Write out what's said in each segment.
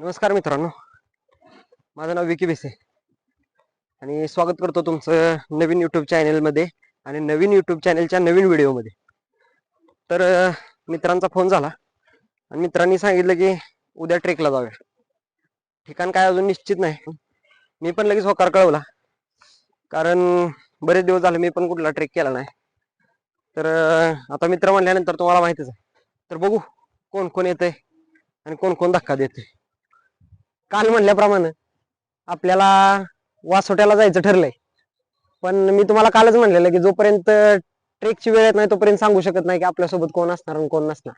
नमस्कार मित्रांनो. माझं नाव विकी बेसे आणि स्वागत करतो तुमचं नवीन यूट्यूब चॅनेलमध्ये आणि नवीन यूट्यूब चॅनेलच्या नवीन व्हिडिओमध्ये तर मित्रांचा फोन झाला आणि मित्रांनी सांगितलं की उद्या ट्रेकला जाऊया. ठिकाण काय अजून निश्चित नाही. मी पण लगेच होकार कळवला. कारण बरेच दिवस झाले मी पण कुठला ट्रेक केला नाही. तर आता मित्र म्हणल्यानंतर तुम्हाला माहितीच आहे. तर बघू कोण कोण येतंय आणि कोण कोण धक्का देते काल म्हणल्याप्रमाणे आपल्याला वासोट्याला जायचं ठरलंय. पण मी तुम्हाला कालच म्हणलेलं की जोपर्यंत ट्रेकची वेळ येत नाही तोपर्यंत सांगू शकत नाही की आपल्यासोबत कोण असणार आणि कोण नसणार.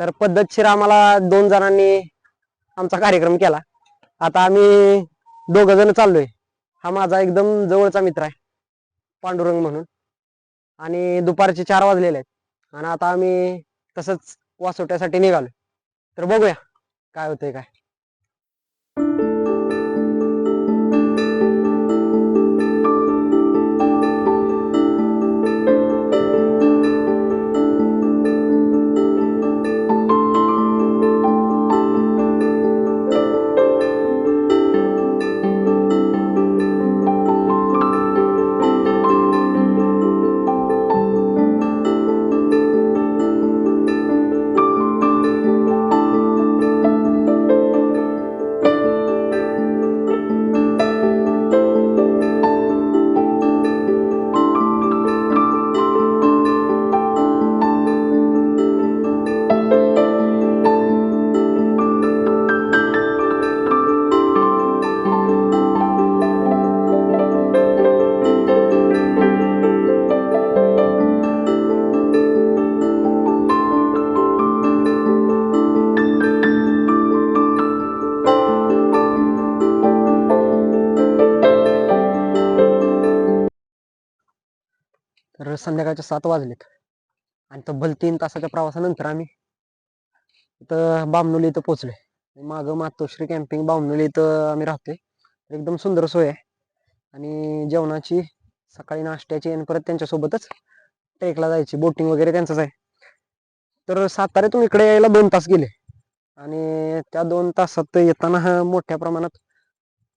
तर पद्धतशीर आम्हाला दोन जणांनी आमचा कार्यक्रम केला. आता आम्ही दोघ जण चाललोय. हा माझा एकदम जवळचा मित्र आहे पांडुरंग म्हणून. आणि दुपारचे चार वाजलेले आहेत. आणि आता आम्ही तसंच वासोट्यासाठी निघालो तर बघूया काय होतंय काय. संध्याकाळच्या सात वाजलेत. आणि तब्बल तीन तासाच्या प्रवासानंतर आम्ही इथं बामनोली इथं पोचलोय मागं मातोश्री कॅम्पिंग बामनोली इथं आम्ही राहतोय. एकदम सुंदर सोय आहे. आणि जेवणाची सकाळी नाश्त्याची आणि परत त्यांच्यासोबतच ट्रेकला जायची. बोटिंग वगैरे त्यांचंच आहे. तर साताऱ्यातून इकडे यायला दोन तास गेले. आणि त्या दोन तासात येताना हा मोठ्या प्रमाणात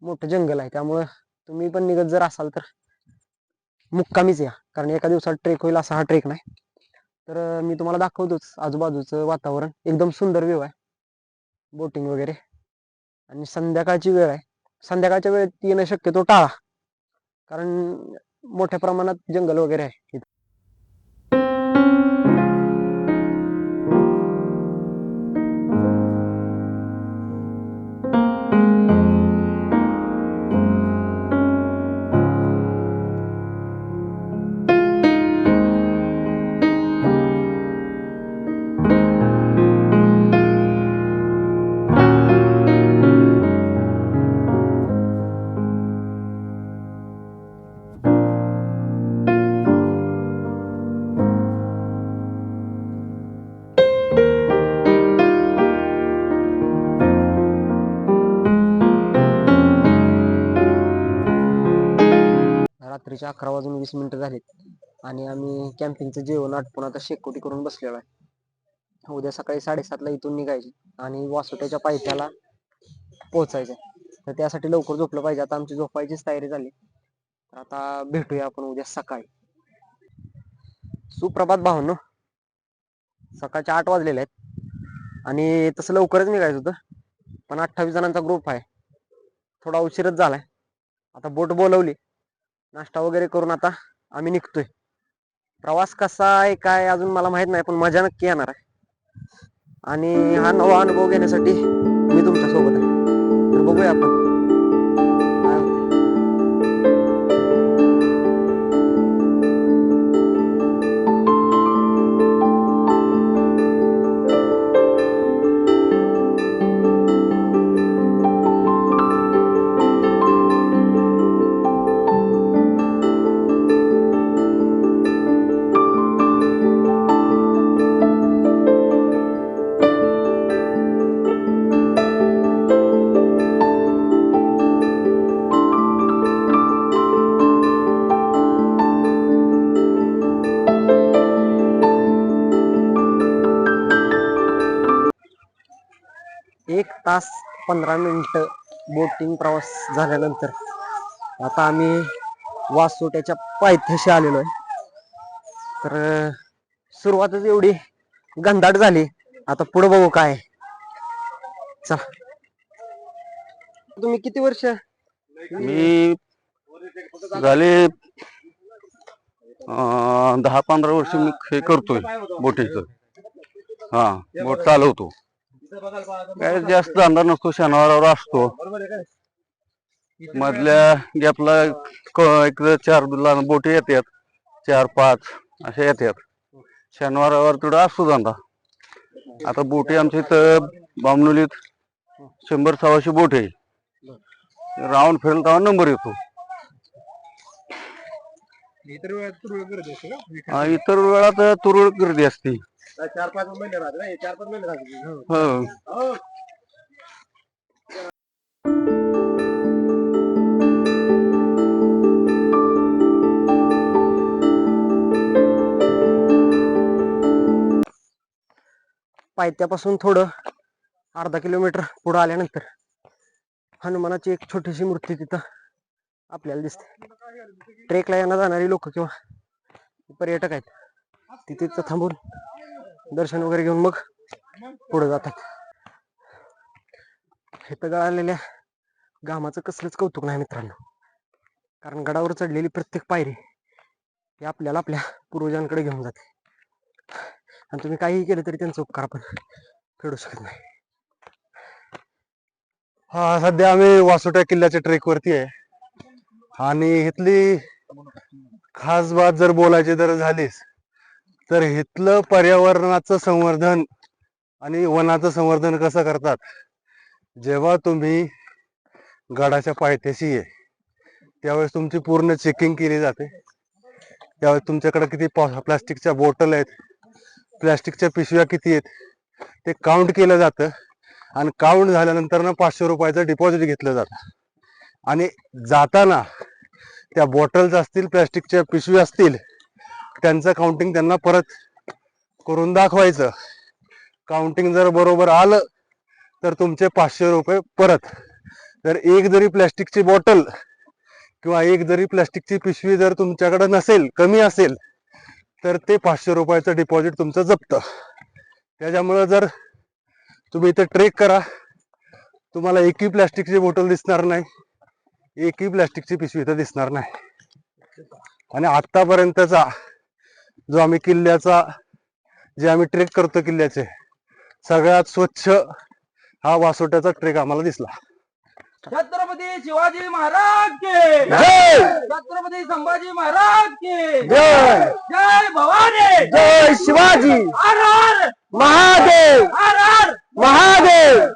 मोठं जंगल आहे. त्यामुळं तुम्ही पण निघत जर असाल तर मुक्कामीच या. कारण एका दिवसात ट्रेक होईल असा हा ट्रेक नाही. तर मी तुम्हाला दाखवतोच आजूबाजूचं वातावरण. एकदम सुंदर व्यू आहे. बोटिंग वगैरे. आणि संध्याकाळची वेळ आहे. संध्याकाळच्या वेळेत येणं शक्यतो टाळा. कारण मोठ्या प्रमाणात जंगल वगैरे आहे. रात्रीचे अकरा वाजून वीस मिनिटं झालीत. आणि आम्ही कॅम्पिंगचं जेवण आटपून आता शेकोटी करून बसलेलो आहे. उद्या सकाळी साडेसातला इथून निघायचे. आणि वासोट्याच्या पायथ्याला पोहोचायचं तर त्यासाठी लवकर झोपलं पाहिजे. आता आमची झोपायचीच तयारी झाली. तर आता भेटूया आपण उद्या सकाळी. सुप्रभात भावनो. सकाळचे आठ वाजलेले आहेत. आणि तसं लवकरच निघायचं होतं. पण अठ्ठावीस जणांचा ग्रुप आहे. थोडा उशीरच झालाय. आता बोट बोलवली. नाश्ता वगैरे करून आता आम्ही निघतोय. प्रवास कसा आहे काय अजून मला माहीत नाही पण मजा नक्की येणार आहे. आणि हा नवा अनुभव घेण्यासाठी मी तुमच्यासोबत आहे. तर बघूया आपण. पंधरा मिनटं बोटिंग प्रवास झाल्यानंतर आता आम्ही वासोट्याच्या पायथ्याशी आलेलो आहे. तर सुरुवातच एवढी गंधाट झाली. आता पुढे बघू काय चला. तुम्ही किती वर्ष? मी झाले दहा पंधरा वर्ष मी हे करतोय बोटीच. हा बोट चालवतो. काय जास्त धंदा नसतो शनिवारावर असतो. मधल्या गॅपला एक चार लहान बोटी येतात चार पाच अशा येतात शनिवारावर तेवढा असतो धंदा. आता बोटी आमच्या इथं बामनुलीत शंभर सव्वाशे बोट आहे. राऊंड फिरेल तेव्हा नंबर येतो. इतर वेळात तुरळ गर्दी असते. चार पाच महिने राहते ना चार पाच महिने राहते. हो. पायथ्यापासून थोडं अर्धा किलोमीटर पुढे आल्यानंतर हनुमानाची एक छोटीशी मूर्ती तिथं आपल्याला दिसते. ट्रेकला येणार जाणारी लोक किंवा पर्यटक आहेत तिथं थांबून दर्शन वगैरे घेऊन मग पुढे जातात. हे तर गळालेल्या घामाचं कसलंच कौतुक नाही मित्रांनो. कारण गडावर चढलेली प्रत्येक पायरी ही आपल्याला आपल्या पूर्वजांकडे घेऊन जाते. आणि तुम्ही काहीही केलं तरी त्यांचा उपकार आपण फेडू शकत नाही. हा सध्या आम्ही वासोट्या किल्ल्याच्या ट्रेक वरती आहे. आणि इथली खास बात जर बोलायची जर झालीच. तर इथलं पर्यावरणाचं संवर्धन आणि वनाचं संवर्धन कसं करतात? जेव्हा तुम्ही गडाच्या पायथ्याशी आहे त्यावेळेस तुमची पूर्ण चेकिंग केली जाते. त्यावेळेस तुमच्याकडे किती प्लास्टिकच्या बॉटल आहेत प्लास्टिकच्या पिशव्या किती आहेत ते काउंट केलं जातं आणि काउंट झाल्यानंतर ना पाचशे रुपयाचं डिपॉझिट घेतलं जातं. आणि जाताना त्या बॉटल्स असतील प्लॅस्टिकच्या पिशवी असतील त्यांचं काउंटिंग त्यांना परत करून दाखवायचं. काउंटिंग जर बरोबर आलं तर तुमचे पाचशे रुपये परत. जर एक जरी प्लॅस्टिकची बॉटल किंवा एक जरी प्लॅस्टिकची पिशवी जर तुमच्याकडे नसेल कमी असेल तर ते पाचशे रुपयाचं डिपॉझिट तुमचं जप्त. त्याच्यामुळं जर तुम्ही इथं ट्रेक करा तुम्हाला एकही प्लॅस्टिकची बॉटल दिसणार नाही एकही प्लॅस्टिकची पिशवी इथं दिसणार नाही. आणि आत्तापर्यंतचा जो आम्ही किल्ल्याचा जे आम्ही ट्रेक करतो किल्ल्याचे सगळ्यात स्वच्छ हा वासोट्याचा ट्रेक आम्हाला दिसला. छत्रपती शिवाजी महाराज के! जय! छत्रपती संभाजी महाराज के! जय! जय भवानी! जय शिवाजी! हर हर महादेव! हर हर महादेव!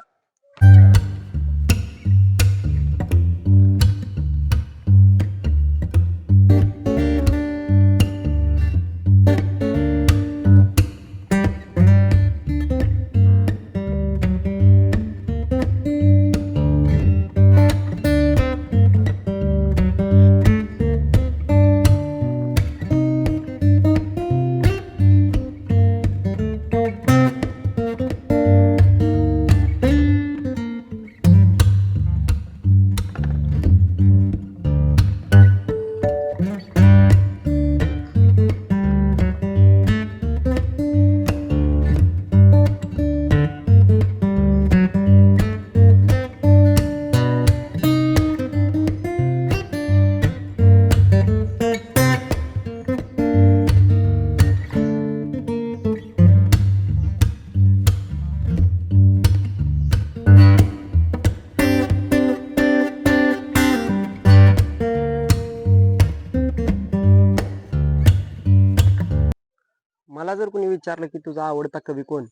विचारलं की तुझा आवडता कवी कोण?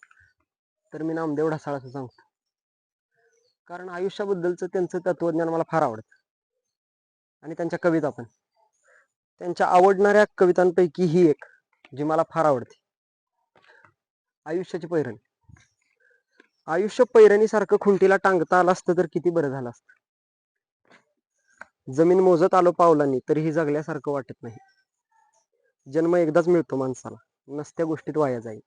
तर मी नामदेव ढसाळ असं सांगतो. कारण आयुष्याबद्दलचं त्यांचं तत्वज्ञान मला फार आवडतं. आणि त्यांच्या कविता पण. त्यांच्या आवडणाऱ्या कवितांपैकी ही एक जी मला फार आवडते. आयुष्याची पैरणी. आयुष्य पैरणीसारखं खुंटीला टांगता आलं असतं तर किती बरं झालं असतं. जमीन मोजत आलो पावलांनी तरीही जगल्यासारखं वाटत नाही. जन्म एकदाच मिळतो माणसाला. नसत्या गोष्टीत वाया जाईल.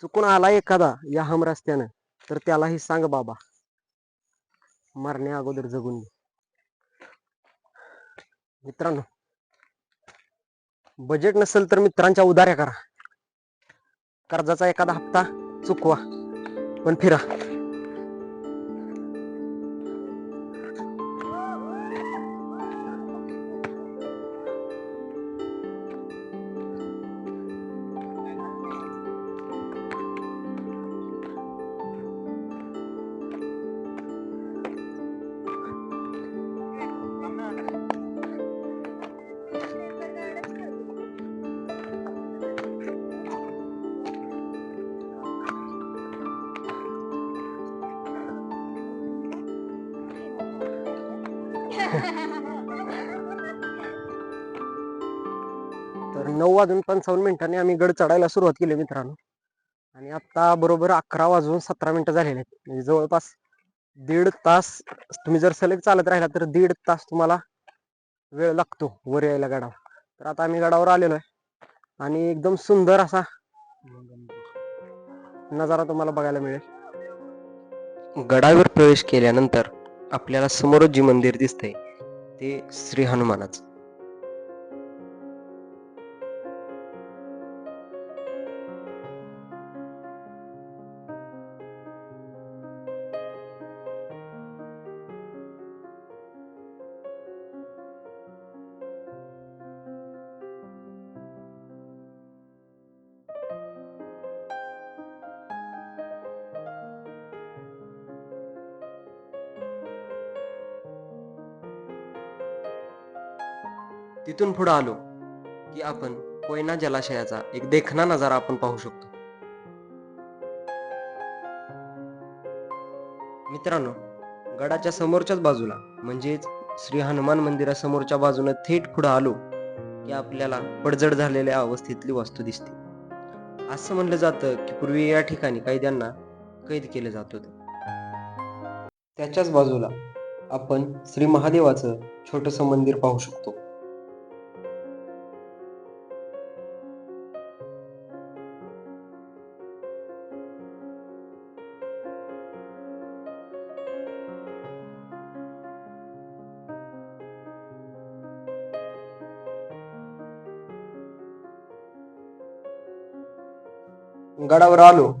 चुकून आला एखादा या हम रस्त्यानं तर त्यालाही सांग बाबा. मरण्या अगोदर जगून मित्रांनो बजेट नसेल तर मित्रांच्या उदाऱ्या करा. कर्जाचा एखादा हप्ता चुकवा पण फिरा. नऊ वाजून पंचावन्न मिनिटांनी आम्ही गड चढायला सुरुवात केली मित्रांनो. आणि आत्ता बरोबर अकरा वाजून सतरा मिनिटं झालेले आहेत. म्हणजे जवळपास दीड तास तुम्ही जर सलग चालत राहिला तर दीड तास तुम्हाला वेळ लागतो वर यायला गडावर. तर आता आम्ही गडावर आलेलो आहे. आणि एकदम सुंदर असा नजारा तुम्हाला बघायला मिळेल. गडावर प्रवेश केल्यानंतर आपल्याला समोर जे मंदिर दिसतंय ते श्री हनुमानाचं. तिथून पुढे आलो की आपण कोयना जलाशयाचा एक देखणा नजारा आपण पाहू शकतो. मित्रांनो गडाच्या समोरच्याच बाजूला म्हणजेच श्री हनुमान मंदिरासमोरच्या बाजूने थेट पुढे आलो की आपल्याला पडझड झालेल्या अवस्थेतली वास्तू दिसते. असं म्हणलं जातं की पूर्वी या ठिकाणी कैद्यांना कैद केलं जात होतं. त्याच्याच बाजूला आपण श्री महादेवाचं छोटंसं मंदिर पाहू शकतो. गडावर आलो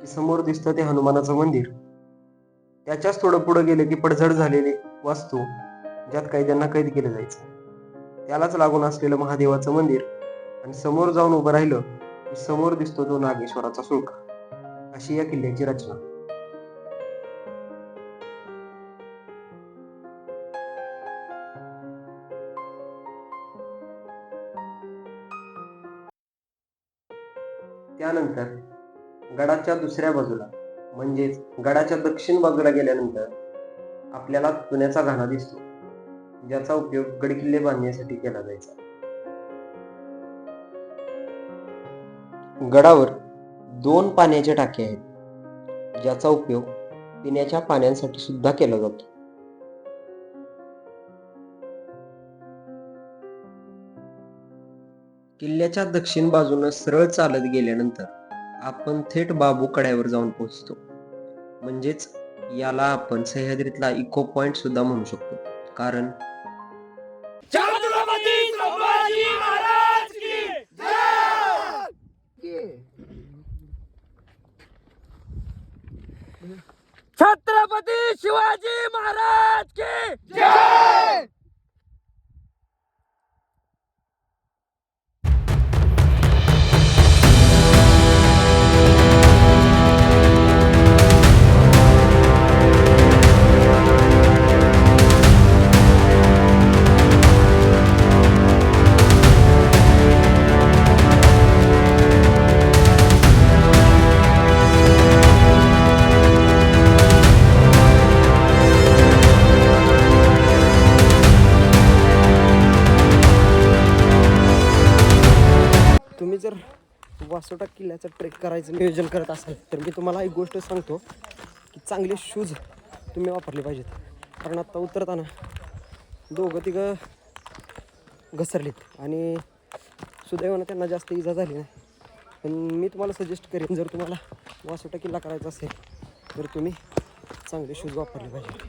की समोर दिसतं ते हनुमानाचं मंदिर. त्याच्याच थोडं पुढे गेले की पडझड झालेली वास्तू ज्यात कैद्यांना कैद केलं जायचं. त्यालाच लागून असलेलं महादेवाचं मंदिर आणि समोर जाऊन उभं राहिलं की समोर दिसतो तो नागेश्वराचा सुळका. अशी या किल्ल्याची रचना. त्यानंतर गडाच्या दुसऱ्या बाजूला म्हणजेच गडाच्या दक्षिण बाजूला गेल्यानंतर आपल्याला चुन्याचा घाणा दिसतो ज्याचा उपयोग गडकिल्ले बांधण्यासाठी केला जायचा. गडावर दोन पाण्याच्या टाक्या आहेत ज्याचा उपयोग पिण्याच्या पाण्यासाठी सुद्धा केला जातो. किल्ल्याच्या दक्षिण बाजूनं सरळ चालत गेल्यानंतर आपण थेट बाबू कड्यावर जाऊन पोहोचतो. म्हणजेच याला आपण सह्याद्रीतला इको पॉइंट सुद्धा म्हणू शकतो. कारण वासोटा किल्ल्याचा ट्रेक करायचं नियोजन करत असाल तर मी तुम्हाला एक गोष्ट सांगतो की चांगले शूज तुम्ही वापरले पाहिजेत. कारण आत्ता उतरताना दोघं तिघं घसरलीत आणि सुदैवानं त्यांना जास्त इजा झाली नाही. पण मी तुम्हाला सजेस्ट करेन जर तुम्हाला वासोटा किल्ला करायचा असेल तर तुम्ही चांगले शूज वापरले पाहिजे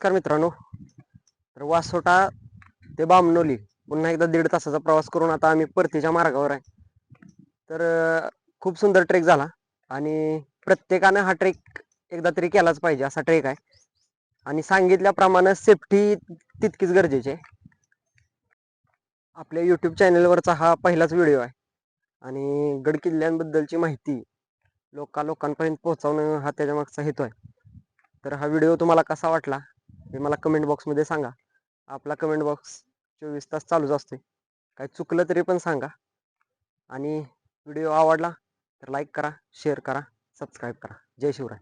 नमस्कार मित्रांनो. तर वासोटा ते बामनोली पुन्हा एकदा दीड तासाचा प्रवास करून आता आम्ही परतीच्या मार्गावर आहे. तर खूप सुंदर ट्रेक झाला आणि प्रत्येकानं हा ट्रेक एकदा तरी केलाच पाहिजे असा ट्रेक आहे. आणि सांगितल्याप्रमाणे सेफ्टी तितकीच गरजेची आहे. आपल्या यूट्यूब चॅनलवरचा हा पहिलाच व्हिडिओ आहे. आणि गड किल्ल्यांबद्दलची माहिती लोका लोकांपर्यंत पोहोचवणं हा त्याच्या मागचा हेतू आहे. तर हा व्हिडिओ तुम्हाला कसा वाटला? हे मला कमेंट बॉक्समध्ये सांगा. आपला कमेंट बॉक्स चोवीस तास चालूच असते काय चुकलं तरी पण सांगा. आणि व्हिडिओ आवडला तर लाईक करा शेअर करा सबस्क्राईब करा. जय शिवराय.